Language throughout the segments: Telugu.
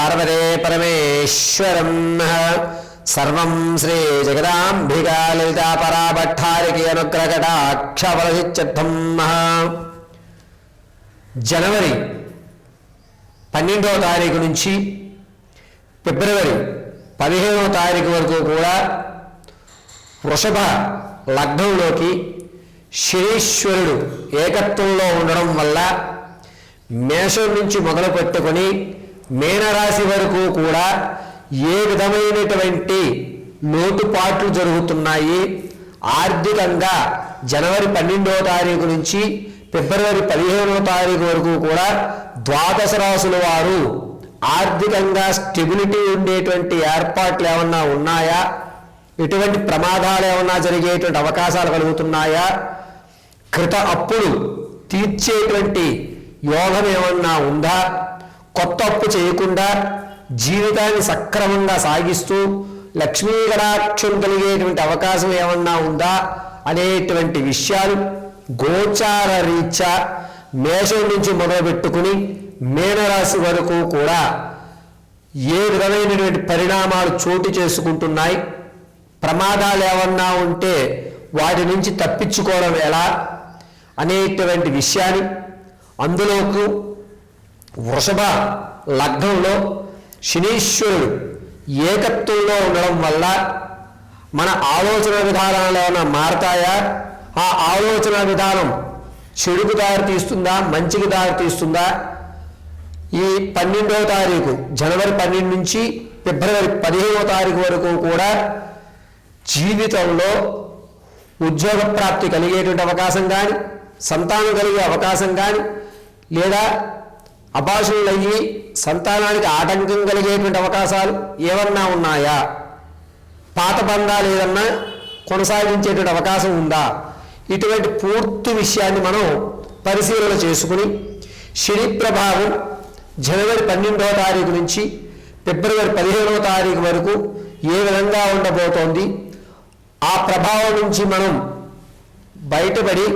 పార్వతే పరమేశ్వరం. సర్వం శ్రీ జగదాంబికా లలితాపరాభట్టారికి పరాభట్టారికి జనవరి పన్నెండవ తారీఖు నుంచి ఫిబ్రవరి పదిహేనవ తారీఖు వరకు కూడా వృషభ లగ్నంలోకి శనీశ్వరుడు ఏకత్వంలో ఉండడం వల్ల మేషం నుంచి మొదలు పెట్టుకొని మీనరాశి వరకు కూడా ఏ విధమైనటువంటి లోటుపాట్లు జరుగుతున్నాయి? ఆర్థికంగా జనవరి పన్నెండవ తారీఖు నుంచి ఫిబ్రవరి పదిహేనవ తారీఖు వరకు కూడా ద్వాదశ రాశుల వారు ఆర్థికంగా స్టెబిలిటీ ఉండేటువంటి ఏర్పాట్లు ఏమన్నా ఉన్నాయా? ఎటువంటి ప్రమాదాలు ఏమన్నా జరిగేటువంటి అవకాశాలు కలుగుతున్నాయా? కృత అప్పులు తీర్చేటువంటి యోగం ఏమన్నా ఉందా? కొత్త అప్పు చేయకుండా జీవితాన్ని సక్రమంగా సాగిస్తూ లక్ష్మీ గడాక్షం కలిగేటువంటి అవకాశం ఏమన్నా ఉందా అనేటువంటి విషయాలు గోచార రీత్యా మేషం నుంచి మొదలుపెట్టుకుని మీనరాశి వరకు కూడా ఏ విధమైనటువంటి పరిణామాలు చోటు చేసుకుంటున్నాయి? ప్రమాదాలు ఏమన్నా ఉంటే వాటి నుంచి తప్పించుకోవడం ఎలా? అనేటువంటి విషయాన్ని అందులోకి వృషభ లగ్నంలో శనీశ్వరుడు ఏకత్వంలో ఉండడం వల్ల మన ఆలోచన విధానాలు ఏమైనా మారతాయా? ఆ ఆలోచన విధానం చెడుకు దారి తీస్తుందా? మంచికి దారి తీస్తుందా? ఈ పన్నెండవ తారీఖు జనవరి పన్నెండు నుంచి ఫిబ్రవరి పదిహేనవ తారీఖు వరకు కూడా జీవితంలో ఉద్యోగ ప్రాప్తి కలిగేటువంటి అవకాశం కానీ సంతానం కలిగే అవకాశం కానీ లేదా అభాషణలయ్యి సంతానానికి ఆటంకం కలిగేటువంటి అవకాశాలు ఏమన్నా ఉన్నాయా? పాత బంధాలు ఏదన్నా కొనసాగించేటువంటి అవకాశం ఉందా? ఇటువంటి పూర్తి విషయాన్ని మనం పరిశీలన చేసుకుని శని ప్రభావం జనవరి పన్నెండవ తారీఖు నుంచి ఫిబ్రవరి పదిహేనవ తారీఖు వరకు ఏ విధంగా ఉండబోతోంది? ఆ ప్రభావం నుంచి మనం బయటపడి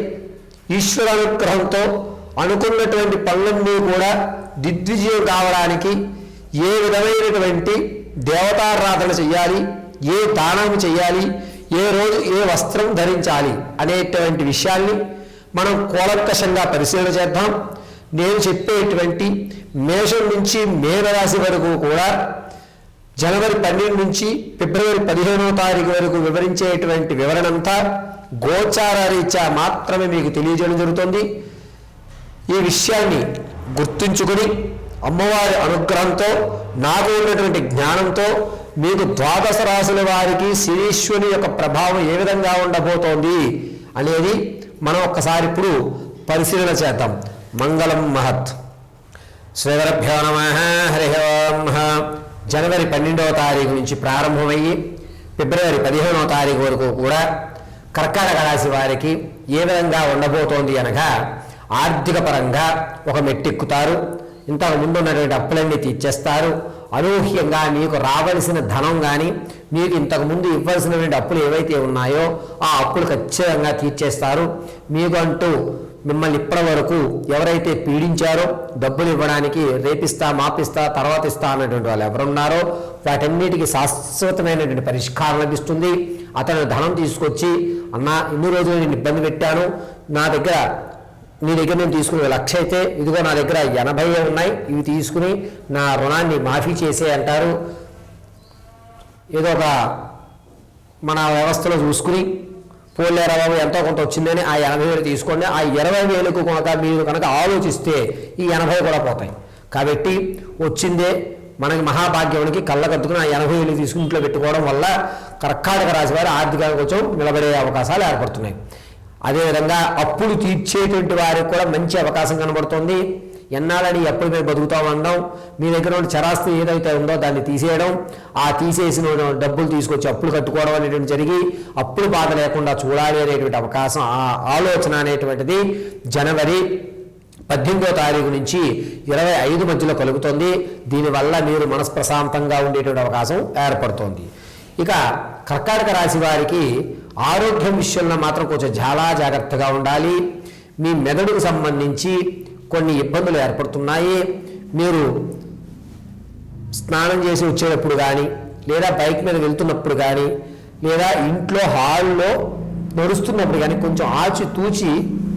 ఈశ్వరానుగ్రహంతో అనుకున్నటువంటి పనులన్నీ కూడా దిగ్విజయం కావడానికి ఏ విధమైనటువంటి దేవతారాధన చెయ్యాలి ఏ దానం చెయ్యాలి ఏ రోజు ఏ వస్త్రం ధరించాలి అనేటువంటి విషయాల్ని మనం కూలంకషంగా పరిశీలన చేద్దాం. నేను చెప్పేటువంటి మేషం నుంచి మేనరాశి వరకు కూడా జనవరి పన్నెండు నుంచి ఫిబ్రవరి పదిహేనవ తారీఖు వరకు వివరించేటువంటి వివరణంతా గోచార రీత్యా మాత్రమే మీకు తెలియజేయడం జరుగుతుంది. ఈ విషయాన్ని గుర్తుంచుకొని అమ్మవారి అనుగ్రహంతో నాకు ఉన్నటువంటి జ్ఞానంతో మీకు ద్వాదశ రాశుల వారికి శనీశ్వని యొక్క ప్రభావం ఏ విధంగా ఉండబోతోంది అనేది మనం ఒక్కసారి ఇప్పుడు పరిశీలన చేద్దాం. మంగళం మహత్. శ్రీవరభ్యో నమ. హరి ఓం. జనవరి పన్నెండవ తారీఖు నుంచి ప్రారంభమయ్యి ఫిబ్రవరి పదిహేనవ తారీఖు వరకు కూడా కర్కాటక రాశి వారికి ఏ విధంగా ఉండబోతోంది అనగా ఆర్థిక పరంగా ఒక మెట్టెక్కుతారు. ఇంతకు ముందు ఉన్నటువంటి అప్పులన్నీ తీర్చేస్తారు. అనూహ్యంగా మీకు రావలసిన ధనం కానీ మీకు ఇంతకుముందు ఇవ్వాల్సినటువంటి అప్పులు ఏవైతే ఉన్నాయో ఆ అప్పులు ఖచ్చితంగా తీర్చేస్తారు. మీకు అంటూ మిమ్మల్ని ఇప్పటి వరకు ఎవరైతే పీడించారో డబ్బులు ఇవ్వడానికి రేపిస్తా మాపిస్తా తర్వాత ఇస్తా అన్నటువంటి వాళ్ళు ఎవరున్నారో వాటన్నిటికీ శాశ్వతమైనటువంటి పరిష్కారం లభిస్తుంది. అతను ధనం తీసుకొచ్చి అన్న ఇన్ని రోజులు నేను ఇబ్బంది పెట్టాను. నా దగ్గర నీ దగ్గర నేను తీసుకునే లక్ష అయితే ఇదిగో నా దగ్గర ఎనభై ఉన్నాయి ఇవి తీసుకుని నా రుణాన్ని మాఫీ చేసే అంటారు. ఏదో ఒక మన వ్యవస్థలో చూసుకుని పోలేరా బాబు ఎంతో కొంత వచ్చిందని ఆ ఎనభై వేలు తీసుకోండి ఆ ఇరవై వేలకు కనుక మీరు కనుక ఆలోచిస్తే ఈ ఎనభై కూడా పోతాయి. కాబట్టి వచ్చిందే మనకి మహాభాగ్యమునికి కళ్ళకద్దుకుని ఆ ఎనభై వేలు తీసుకుని ఇంట్లో పెట్టుకోవడం వల్ల కర్కాటక రాశి వారి ఆర్థికంగా కొంచెం నిలబడే అవకాశాలు ఏర్పడుతున్నాయి. అదేవిధంగా అప్పులు తీర్చేటువంటి వారికి కూడా మంచి అవకాశం కనబడుతుంది. ఎన్నాళ్ళని ఎప్పుడు మేము బతుకుతాం అనడం మీ దగ్గర ఉన్న చరాస్తి ఏదైతే ఉందో దాన్ని తీసేయడం. ఆ తీసేసిన డబ్బులు తీసుకొచ్చి అప్పులు కట్టుకోవడం అనేటువంటి జరిగి అప్పులు బాధ లేకుండా చూడాలి అనేటువంటి అవకాశం ఆ ఆలోచన అనేటువంటిది జనవరి పద్దెనిమిదో తారీఖు నుంచి ఇరవై ఐదు మధ్యలో కలుగుతుంది. దీనివల్ల మీరు మనస్ప్రశాంతంగా ఉండేటువంటి అవకాశం ఏర్పడుతోంది. ఇక కర్కాటక రాశి వారికి ఆరోగ్యం విషయంలో మాత్రం కొంచెం చాలా జాగ్రత్తగా ఉండాలి. మీ మెదడుకు సంబంధించి కొన్ని ఇబ్బందులు ఏర్పడుతున్నాయి. మీరు స్నానం చేసి వచ్చేటప్పుడు కానీ లేదా బైక్ మీద వెళ్తున్నప్పుడు కానీ లేదా ఇంట్లో హాల్లో నడుస్తున్నప్పుడు కానీ కొంచెం ఆచి తూచి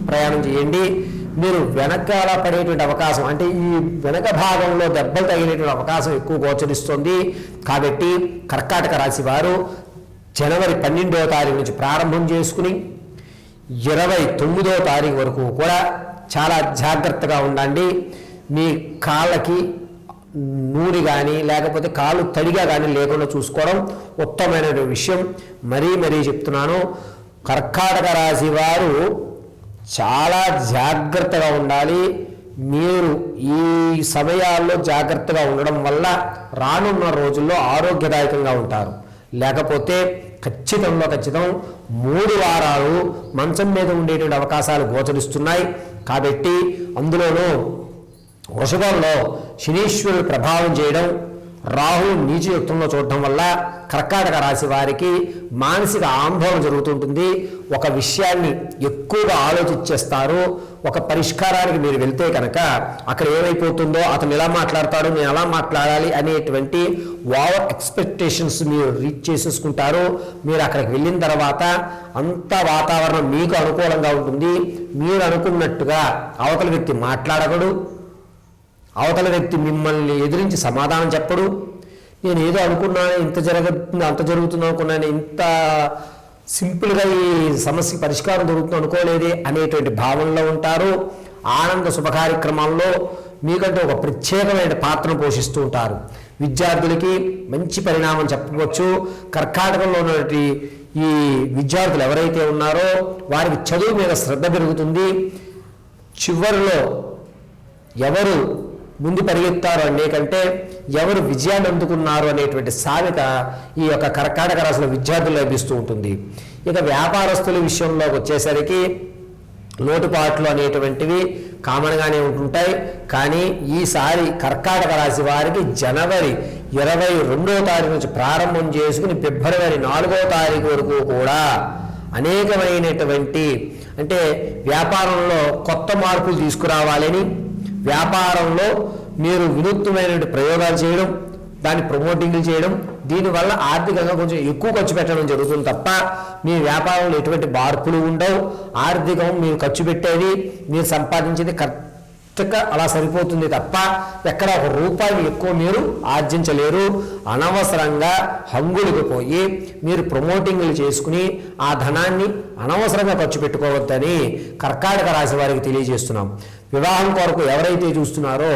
ప్రయాణం చేయండి. మీరు వెనకాల పడేటువంటి అవకాశం అంటే ఈ వెనక భాగంలో దెబ్బలు తగిలేటువంటి అవకాశం ఎక్కువ గోచరిస్తుంది. కాబట్టి కర్కాటక రాశి వారు జనవరి పన్నెండవ తారీఖు నుంచి ప్రారంభం చేసుకుని ఇరవై తొమ్మిదో తారీఖు వరకు కూడా చాలా జాగ్రత్తగా ఉండండి. మీ కాళ్ళకి నూనె కానీ లేకపోతే కాళ్ళు తడిగా కానీ లేకుండా చూసుకోవడం ఉత్తమమైన విషయం. మరీ మరీ చెప్తున్నాను కర్కాటక రాశి వారు చాలా జాగ్రత్తగా ఉండాలి. మీరు ఈ సమయాల్లో జాగ్రత్తగా ఉండడం వల్ల రానున్న రోజుల్లో ఆరోగ్యదాయకంగా ఉంటారు. లేకపోతే ఖచ్చితంలో ఖచ్చితం మూడు వారాలు మంచం మీద ఉండేటువంటి అవకాశాలు గోచరిస్తున్నాయి. కాబట్టి అందులోనూ వృషభంలో శనీశ్వరుడు ప్రభావం చేయడం రాహు నీచయుక్తంలో చూడటం వల్ల కర్కాటక రాశి వారికి మానసిక ఆందోళన జరుగుతుంటుంది. ఒక విషయాన్ని ఎక్కువగా ఆలోచించేస్తారు ఒక పరిష్కారానికి మీరు వెళ్తే కనుక అక్కడ ఏమైపోతుందో అతను ఎలా మాట్లాడతాడు నేను ఎలా మాట్లాడాలి అనేటువంటి ఓవర్ ఎక్స్పెక్టేషన్స్ మీరు రీచ్ చేసేసుకుంటారు. మీరు అక్కడికి వెళ్ళిన తర్వాత అంత వాతావరణం మీకు అనుకూలంగా ఉంటుంది. మీరు అనుకున్నట్టుగా అవతల వ్యక్తి మాట్లాడగడు అవతల వ్యక్తి మిమ్మల్ని ఎదిరించి సమాధానం చెప్పడు. నేను ఏదో అనుకున్నాను ఇంత జరుగుతుంది అంత జరుగుతుంది అనుకున్నాను ఇంత సింపుల్గా ఈ సమస్య పరిష్కారం దొరుకుతుంది అనుకోలేదే అనేటువంటి భావనలో ఉంటారు. ఆనంద శుభ కార్యక్రమాల్లో మీకంటే ఒక ప్రత్యేకమైన పాత్రను పోషిస్తూ ఉంటారు. విద్యార్థులకి మంచి పరిణామం చెప్పవచ్చు. కర్కాటకంలో ఉన్నటువంటి ఈ విద్యార్థులు ఎవరైతే ఉన్నారో వారికి చదువు మీద శ్రద్ధ పెరుగుతుంది. చివరిలో ఎవరు ముందు పరిగెత్తారు అనేకంటే ఎవరు విజయాన్ని అందుకున్నారు అనేటువంటి సామెత ఈ యొక్క కర్కాటక రాశుల విద్యార్థులు లభిస్తూ ఉంటుంది. ఇక వ్యాపారస్తుల విషయంలో వచ్చేసరికి లోటుపాట్లు అనేటువంటివి కామన్గానే ఉంటుంటాయి. కానీ ఈసారి కర్కాటక రాశి వారికి జనవరి ఇరవై రెండవ తారీఖు నుంచి ప్రారంభం చేసుకుని ఫిబ్రవరి నాలుగో తారీఖు వరకు కూడా అనేకమైనటువంటి అంటే వ్యాపారంలో కొత్త మార్పులు తీసుకురావాలని వ్యాపారంలో మీరు వినూత్నమైనటువంటి ప్రయోగాలు చేయడం దాన్ని ప్రమోటింగ్లు చేయడం దీనివల్ల ఆర్థికంగా కొంచెం ఎక్కువ ఖర్చు పెట్టడం జరుగుతుంది తప్ప మీ వ్యాపారంలో ఎటువంటి మార్పులు ఉండవు. ఆర్థికం మీరు ఖర్చు పెట్టేది మీరు సంపాదించేది కరెక్ట్గా అలా సరిపోతుంది తప్ప ఎక్కడ ఒక రూపాయి ఎక్కువ మీరు ఆర్జించలేరు. అనవసరంగా హంగులకు పోయి మీరు ప్రమోటింగ్లు చేసుకుని ఆ ధనాన్ని అనవసరంగా ఖర్చు పెట్టుకోవద్దని కర్కాటక రాశి వారికి తెలియజేస్తున్నాం. వివాహం కొరకు ఎవరైతే చూస్తున్నారో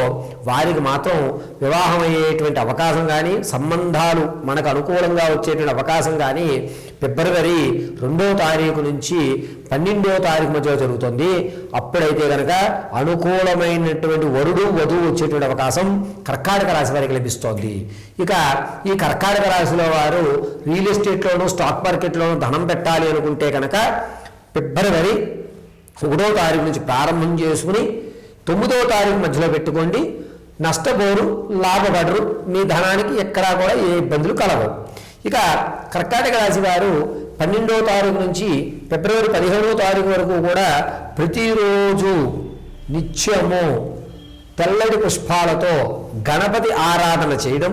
వారికి మాత్రం వివాహం అయ్యేటువంటి అవకాశం కానీ సంబంధాలు మనకు అనుకూలంగా వచ్చేటువంటి అవకాశం కానీ ఫిబ్రవరి రెండో తారీఖు నుంచి పన్నెండో తారీఖు మధ్య జరుగుతుంది. అప్పుడైతే కనుక అనుకూలమైనటువంటి వరుడు వధువు వచ్చేటువంటి అవకాశం కర్కాటక రాశి వారికి లభిస్తోంది. ఇక ఈ కర్కాటక రాశిలో వారు రియల్ ఎస్టేట్లోనూ స్టాక్ మార్కెట్లోనూ ధనం పెట్టాలి అనుకుంటే కనుక ఫిబ్రవరి ఒకటో తారీఖు నుంచి ప్రారంభం చేసుకుని తొమ్మిదవ తారీఖు మధ్యలో పెట్టుకోండి. నష్టపోరు లాభపడరు మీ ధనానికి ఎక్కడా కూడా ఏ ఇబ్బందులు కలవు ఇక కర్కాటక రాశి వారు పన్నెండవ తారీఖు నుంచి ఫిబ్రవరి పదిహేడవ తారీఖు వరకు కూడా ప్రతిరోజు నిత్యము తెల్లటి పుష్పాలతో గణపతి ఆరాధన చేయడం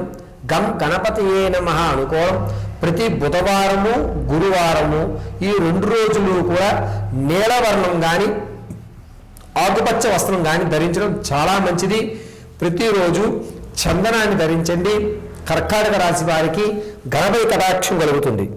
గం గణపతి ఏ నమ అనుకోవడం ప్రతి బుధవారము గురువారము ఈ రెండు రోజులు కూడా నీలవర్ణం కానీ ఆకుపచ్చ వస్త్రం కానీ ధరించడం చాలా మంచిది. ప్రతిరోజు చందనాన్ని ధరించండి. కర్కాటక రాశి వారికి ఘనమై కటాక్షం కలుగుతుంది.